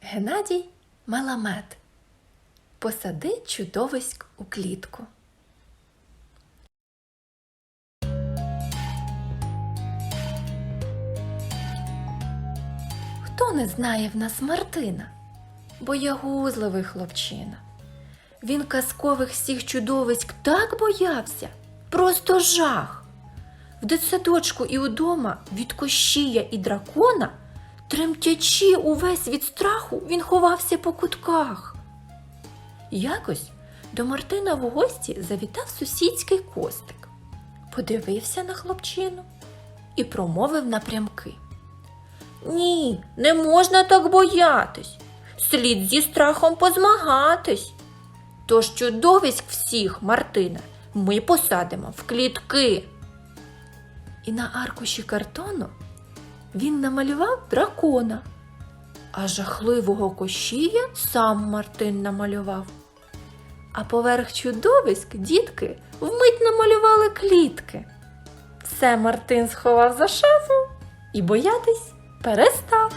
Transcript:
Геннадій Маламет. Посади чудовиськ у клітку. Хто не знає в нас Мартина? Боягузливий хлопчина. Він казкових всіх чудовиськ так боявся, просто жах. В дитсадочку і удома від кощія і дракона, тремтячи увесь від страху, він ховався по кутках. Якось до Мартина в гості завітав сусідський костик, подивився на хлопчину і промовив напрямки. Ні, не можна так боятись. Слід зі страхом позмагатись. Тож чудовиськ всіх, Мартина, ми посадимо в клітки. І на аркуші картону він намалював дракона, а жахливого кощія сам Мартин намалював. А поверх чудовиськ дітки вмить намалювали клітки. Все Мартин сховав за шафу і боятись перестав.